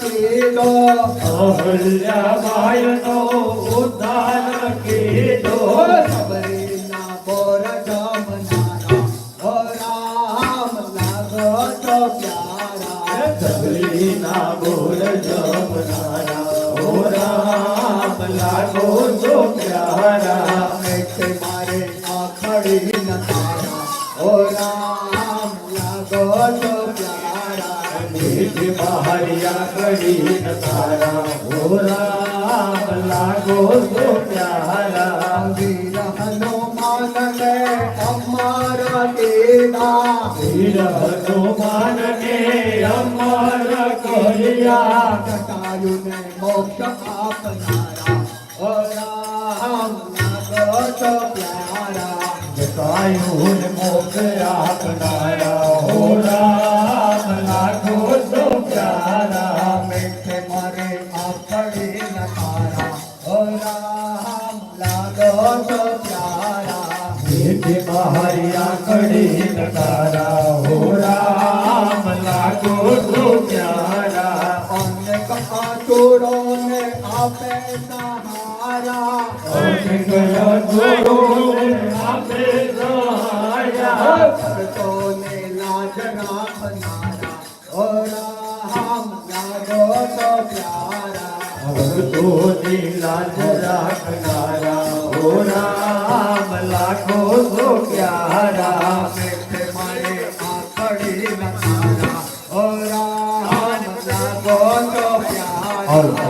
કીધો અહલ્યાબાઈનો ઉદ્ધાર કીધો. સબરીના બોર રામ લાગો તો પ્યારા. સગલીના બોલ જમનારા ઓ રામ લાગો છો પ્યારા એટલે મારે આખડી ન તારા રામ મારિયા કડી તારા ઓ રામ લાગો છો પ્યારા. વીર હનુમાન ને અમારા દેના વીર હનુમાનને અમર કર્યા જટાયુ ને મોક્ષ આપનારા. ઓ રામ લાગો તો પ્યારા. જટાયુને મોક્ષ આપનારા. પ્યારા મેઠે મારે આપડી ન તારા ઓ રામ લાગો તો પ્યારા મીઠી મારિયા કડી તારા હો રામ ને આપે સહારા ભક્તોની લાજ રાખનારા. હો રામ લાખો છો પ્યારા. મારે ન તારા ઓ રામ લાગો તો પ્યારા.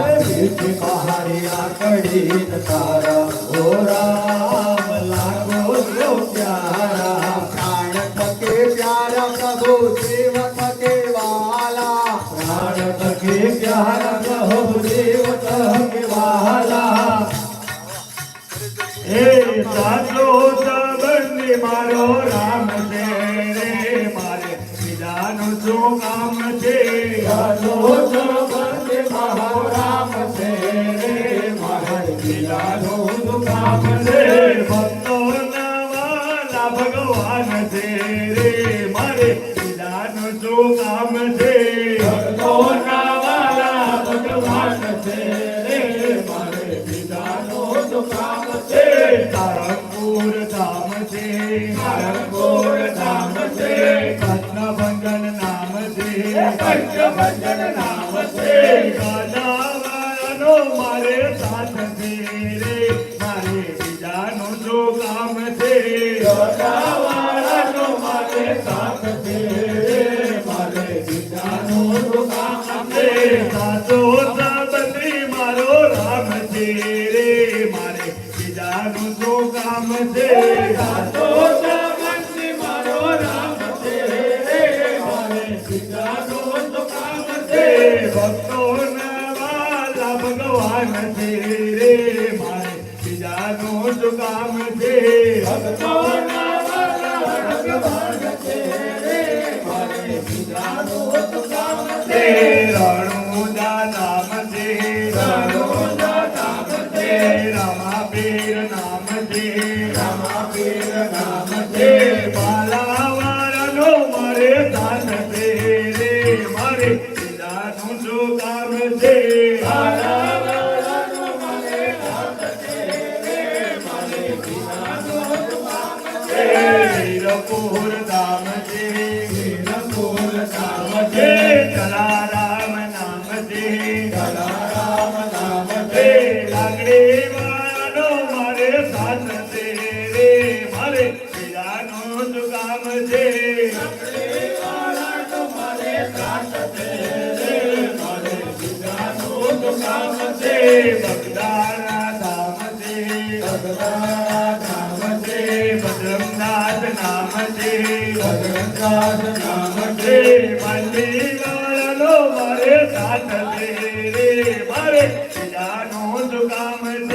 મારિયા કડી તારા હો રામ લાખો છો પ્યારા. પ્રાણ થકે પ્યારા પ્રભુ દેવ થકે વાલા. પ્રાણ પકે પ્યારા સાચો સંબંધી મારો રામ છે. રે મારે બીજાનું શું કામ છે. સાચો સંબંધી મારો શું કામ છે? છે તારણપુર ધામ છે તારણપુર ધામ છે કૃષ્ણ ભંજન નામ છે કૃષ્ણ ભંજન નામ છે ગાજાવાનો મારે સાથ છે રે મારે બીજાનું જો કામ છે? ભગવાન છે રે મારે બીજાનું શું કામ છે વાલા ભગવાન છે રે મારે બીજાનું શું કામ છે રણુજા નામ નામ છે રામાપીર નામ છે બાલાવાળાનો મારે દાન છે રે મારે બીજાનું શું કામ છે બાલાવાળાનો મારે દાન છે રે મારે બીજાનું શું કામ છે વીરપુર ધામ છે વીરપુર ધામ છે જલારામ નામ છે જલારામ નામ છે લાગડી મારે સાથ રે મારે બીજાનું શું કામ છે.